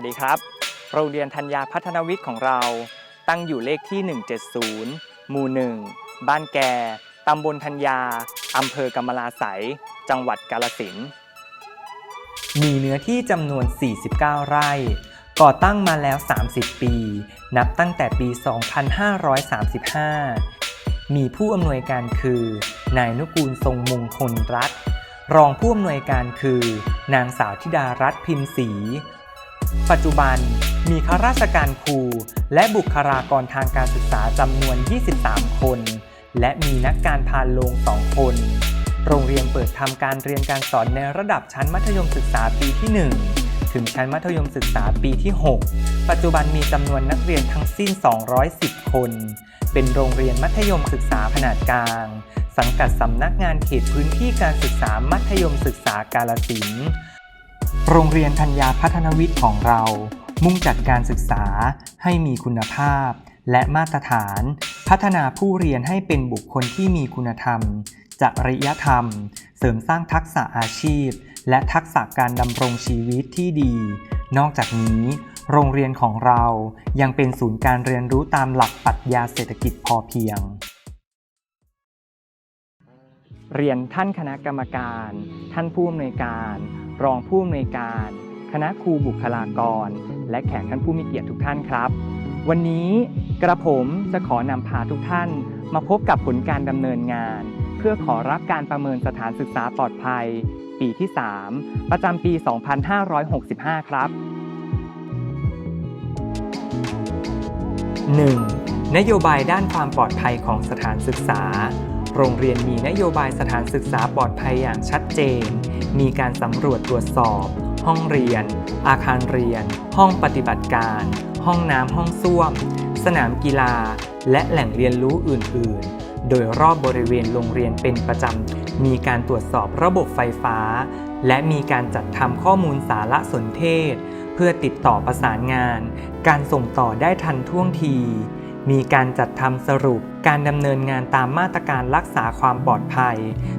สวัสดีครับ โรงเรียนธัญญาพัฒนวิทย์ของเรา ตั้งอยู่เลขที่ 170 หมู่ 1 บ้านแก่ ตำบลธัญญา อำเภอกำมะลาไสยจังหวัดกาลสิน มีเนื้อที่จำนวน 49 ไร่ ก่อตั้งมาแล้ว 30 ปี นับตั้งแต่ปี 2535 มีผู้อำนวยการคือ นายนุกูลทรงมงคลรัฐ รองผู้อำนวยการคือ นางสาวธิดารัตน์พิมพ์ศรี ปัจจุบันมีข้าราชการครู และบุคลากรทางการศึกษาจำนวน 23 คน และมีนักการพานโรง2 คน โรงเรียนเปิดทำการเรียนการสอนในระดับชั้นมัธยมศึกษาปีที่ 1 ถึงชั้นมัธยมศึกษาปีที่ 6 ปัจจุบันมีจำนวนนักเรียนทั้งสิ้น 210 คน เป็นโรงเรียนมัธยมศึกษาขนาดกลาง สังกัดสำนักงานเขตพื้นที่การศึกษามัธยมศึกษากาลสินธุ์ โรงเรียนธัญญาพัฒนวิทย์ของเรา มุ่งจัดการศึกษาให้มีคุณภาพ และมาตรฐาน พัฒนาผู้เรียนให้เป็นบุคคลที่มีคุณธรรม จริยธรรม เสริมสร้างทักษะอาชีพ และทักษะการดำรงชีวิตที่ดี นอกจากนี้ โรงเรียนของเรายังเป็นศูนย์การเรียนรู้ตามหลักปรัชญาเศรษฐกิจพอเพียงเรียนท่านคณะกรรมการ ท่านผู้อำนวยการ รองผู้อำนวยการ คณะครูบุคลากร และแขกท่านผู้มีเกียรติทุกท่านครับ วันนี้กระผมจะขอนำพาทุกท่าน มาพบกับผลการดำเนินงาน เพื่อขอรับการประเมินสถานศึกษาปลอดภัย ปีที่ 3 ประจำปี 2565 ครับ 1. นโยบายด้านความปลอดภัยของสถานศึกษา โรงเรียนมีนโยบายสถานศึกษาปลอดภัยอย่างชัดเจน มีการสำรวจตรวจสอบ ห้องเรียน อาคารเรียน ห้องปฏิบัติการ ห้องน้ำห้องส้วม สนามกีฬา และแหล่งเรียนรู้อื่น ๆ โดยรอบบริเวณโรงเรียนเป็นประจำ มีการตรวจสอบระบบไฟฟ้า และมีการจัดทำข้อมูลสารสนเทศ เพื่อติดต่อประสานงาน การส่งต่อได้ทันท่วงที มีการจัดทำสรุปการดำเนินงานตามมาตรการรักษาความปลอดภัย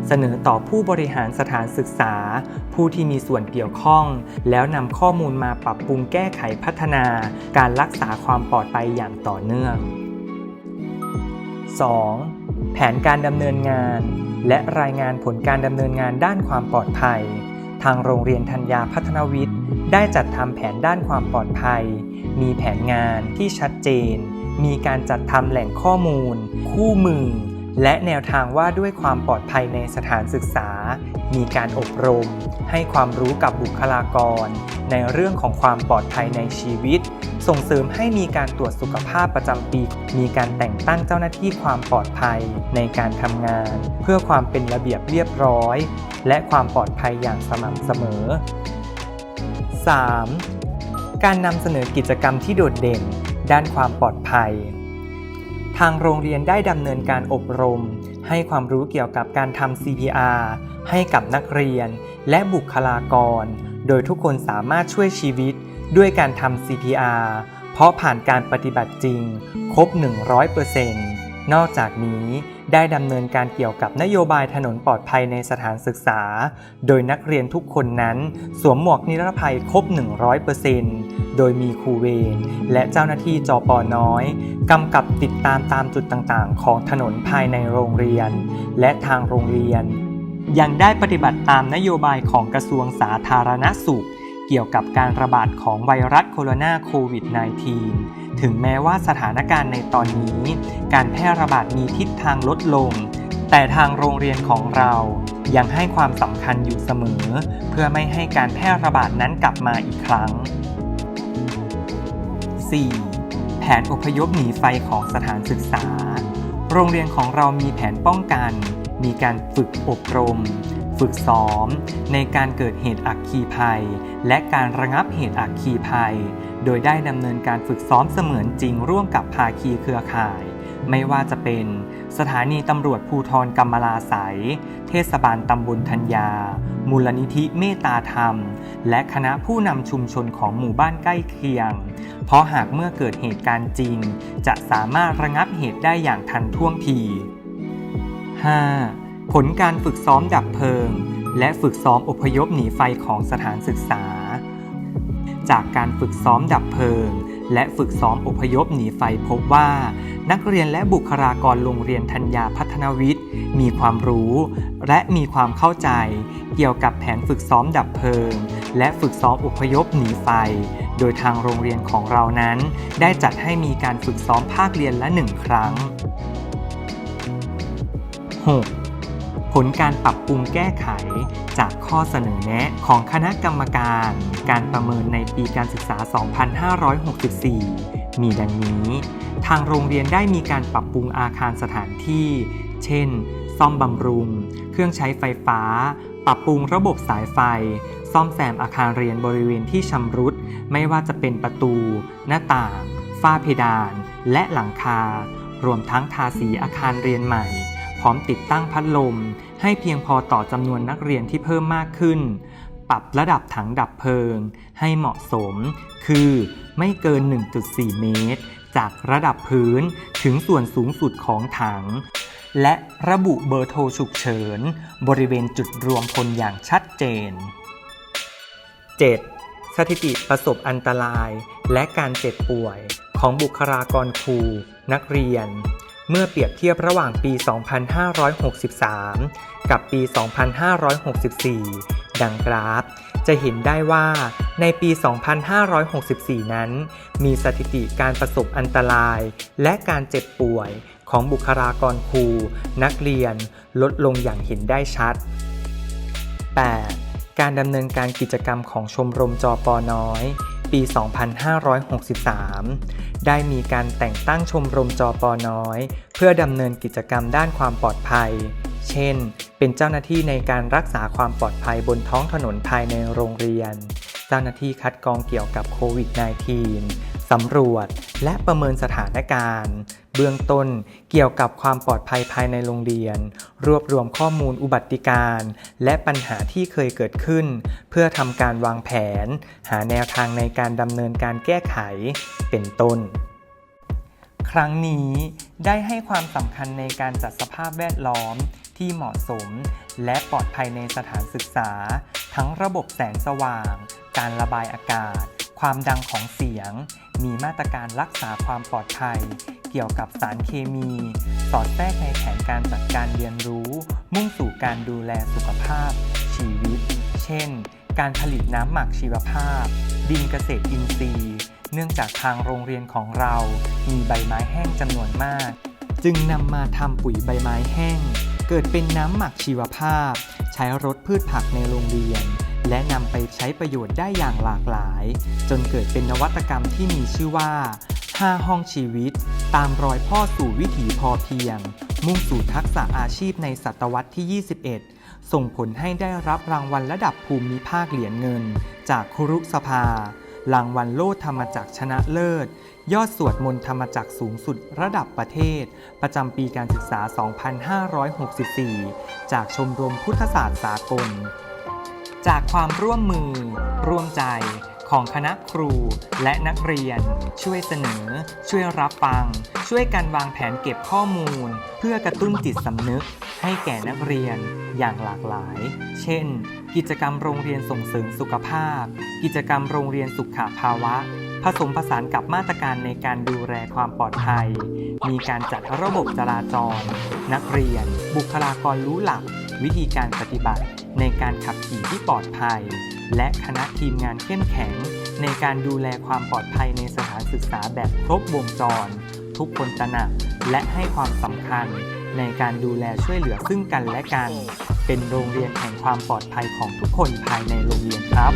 เสนอต่อผู้บริหารสถานศึกษา ผู้ที่มีส่วนเกี่ยวข้อง แล้วนำข้อมูลมาปรับปรุงแก้ไขพัฒนา การรักษาความปลอดภัยอย่างต่อเนื่อง 2. แผนการดำเนินงาน และรายงานผลการดำเนินงานด้านความปลอดภัย ทางโรงเรียนธัญญาพัฒนวิทย์ ได้จัดทำแผนด้านความปลอดภัย มีแผนงานที่ชัดเจน มีการจัดทำแหล่งข้อมูล คู่มือ และแนวทางว่าด้วยความปลอดภัยในสถานศึกษา มีการอบรม ให้ความรู้กับบุคลากร ในเรื่องของความปลอดภัยในชีวิต ส่งเสริมให้มีการตรวจสุขภาพประจำปี มีการแต่งตั้งเจ้าหน้าที่ความปลอดภัยในการทำงาน เพื่อความเป็นระเบียบเรียบร้อย และความปลอดภัยอย่างสม่ำเสมอ 3. การนำเสนอกิจกรรมที่โดดเด่น ด้านความปลอดภัย ทางโรงเรียนได้ดำเนินการอบรม ให้ความรู้เกี่ยวกับการทำ CPR ให้กับนักเรียน และบุคลากร โดยทุกคนสามารถช่วยชีวิตด้วยการทำ CPR เพราะผ่านการปฏิบัติจริง ครบ 100%นอกจากนี้ ได้ดำเนินการเกี่ยวกับนโยบายถนนปลอดภัยในสถานศึกษา โดยนักเรียนทุกคนนั้น สวมหมวกนิรภัยครบ 100%โดยมีครูเวรและเจ้าหน้าที่จอปอน้อยกำกับติดตามตามจุดต่างๆ ของถนนภายในโรงเรียน และทางโรงเรียน ยังได้ปฏิบัติตามนโยบายของกระทรวงสาธารณสุข เกี่ยวกับการระบาดของไวรัสโคโรนาโควิด -19 ถึงแม้ว่าสถานการณ์ในตอนนี้ การแพร่ระบาดมีทิศทางลดลง แต่ทางโรงเรียนของเรายังให้ความสำคัญอยู่เสมอ เพื่อไม่ให้การแพร่ระบาดนั้นกลับมาอีกครั้ง 4. แผนอพยพหนีไฟของสถานศึกษา โรงเรียนของเรามีแผนป้องกัน มีการฝึกอบรม ฝึกซ้อม ในการเกิดเหตุอัคคีภัย และการระงับเหตุอัคคีภัย โดยได้ดำเนินการฝึกซ้อมเสมือนจริงร่วมกับภาคีเครือข่าย ไม่ว่าจะเป็น สถานีตำรวจภูทรกำมลาไสยเทศบาลตำบลธัญญา มูลนิธิเมตตาธรรม และคณะผู้นำชุมชนของหมู่บ้านใกล้เคียง เพราะหากเมื่อเกิดเหตุการณ์จริง จะสามารถระงับเหตุได้อย่างทันท่วงที 5. ผลการฝึกซ้อมดับเพลิง และฝึกซ้อมอพยพหนีไฟของสถานศึกษา จากการฝึกซ้อมดับเพลิง และฝึกซ้อมอพยพหนีไฟพบว่า นักเรียนและบุคลากรโรงเรียนธัญญาพัฒนวิทย์ มีความรู้ และมีความเข้าใจ เกี่ยวกับแผนฝึกซ้อมดับเพลิง และฝึกซ้อมอพยพหนีไฟ โดยทางโรงเรียนของเรานั้น ได้จัดให้มีการฝึกซ้อมภาคเรียนละหนึ่งครั้ง 6. ผลการปรับปรุงแก้ไข จากข้อเสนอแนะของคณะกรรมการ การประเมินในปีการศึกษา 2564 มีดังนี้ ทางโรงเรียนได้มีการปรับปรุงอาคารสถานที่ เช่น ซ่อมบำรุง เครื่องใช้ไฟฟ้า ปรับปรุงระบบสายไฟ ซ่อมแซมอาคารเรียนบริเวณที่ชำรุด ไม่ว่าจะเป็นประตู หน้าต่าง ฝ้าเพดาน และหลังคารวมทั้งทาสีอาคารเรียนใหม่ พร้อมติดตั้งพัดลม ให้เพียงพอต่อจำนวนนักเรียนที่เพิ่มมากขึ้น ปรับระดับถังดับเพลิง ให้เหมาะสม คือไม่เกิน 1.4 เมตร จากระดับพื้นถึงส่วนสูงสุดของถัง และระบุเบอร์โทรฉุกเฉิน บริเวณจุดรวมพลอย่างชัดเจน 7. สถิติประสบอันตรายและการเจ็บป่วยของบุคลากรครู นักเรียน เมื่อเปรียบเทียบระหว่างปี 2563 กับปี 2564 ดังกราฟ จะเห็นได้ว่าในปี 2564 นั้น มีสถิติการประสบอันตรายและการเจ็บป่วยของบุคลากรครู นักเรียน ลดลงอย่างเห็นได้ชัด 8. การดำเนินการกิจกรรมของชมรมจอปอน้อย ปี 2563 ได้มีการแต่งตั้งชมรมจอปอน้อย เพื่อดำเนินกิจกรรมด้านความปลอดภัย เช่น เป็นเจ้าหน้าที่ในการรักษาความปลอดภัยบนท้องถนนภายในโรงเรียน เจ้าหน้าที่คัดกรองเกี่ยวกับโควิด -19 สำรวจและประเมินสถานการณ์ เบื้องต้นเกี่ยวกับความปลอดภัยภายในโรงเรียน รวบรวมข้อมูลอุบัติการณ์และปัญหาที่เคยเกิดขึ้น เพื่อทำการวางแผน หาแนวทางในการดำเนินการแก้ไข เป็นต้นครั้งนี้ได้ให้ความสำคัญในการจัดสภาพแวดล้อมที่เหมาะสม และปลอดภัยในสถานศึกษา ทั้งระบบแสงสว่าง การระบายอากาศ ความดังของเสียง มีมาตรการรักษาความปลอดภัย เกี่ยวกับสารเคมี สอดแทรกในแผนการจัดการเรียนรู้ มุ่งสู่การดูแลสุขภาพ ชีวิต เช่น การผลิตน้ำหมักชีวภาพ ดินเกษตรอินทรีย์ เนื่องจากทางโรงเรียนของเรา มีใบไม้แห้งจำนวนมาก จึงนำมาทำปุ๋ยใบไม้แห้ง เกิดเป็นน้ำหมักชีวภาพ ใช้รดพืชผักในโรงเรียน และนำไปใช้ประโยชน์ได้อย่างหลากหลาย จนเกิดเป็นนวัตกรรมที่มีชื่อว่า 5 ห้องชีวิต ตามรอยพ่อสู่วิถีพอเพียง มุ่งสู่ทักษะอาชีพในศตวรรษที่ 21 ส่งผลให้ได้รับรางวัลระดับภูมิภาคเหรียญเงิน จากครุสภา รางวัลโลดธรรมจักรชนะเลิศ ยอดสวดมนต์ธรรมจักรสูงสุดระดับประเทศ ประจำปีการศึกษา 2564 จากชมรมพุทธศาสตร์สากล จากความร่วมมือ ร่วมใจของคณะครูและนักเรียน ช่วยเสนอ ช่วยรับฟัง ช่วยกันวางแผนเก็บข้อมูล เพื่อกระตุ้นจิตสำนึก ให้แก่นักเรียนอย่างหลากหลาย เช่น กิจกรรมโรงเรียนส่งเสริมสุขภาพ กิจกรรมโรงเรียนสุขภาวะ ผสมผสานกับมาตรการในการดูแลความปลอดภัย มีการจัดระบบจราจร นักเรียน บุคลากรรู้หลัก วิธีการปฏิบัติในการขับขี่ที่ปลอดภัย และคณะทีมงานเข้มแข็ง ในการดูแลความปลอดภัยในสถานศึกษาแบบครบวงจร ทุกคนตระหนักและให้ความสำคัญในการดูแลช่วยเหลือซึ่งกันและกัน เป็นโรงเรียนแห่งความปลอดภัยของทุกคนภายในโรงเรียนครับ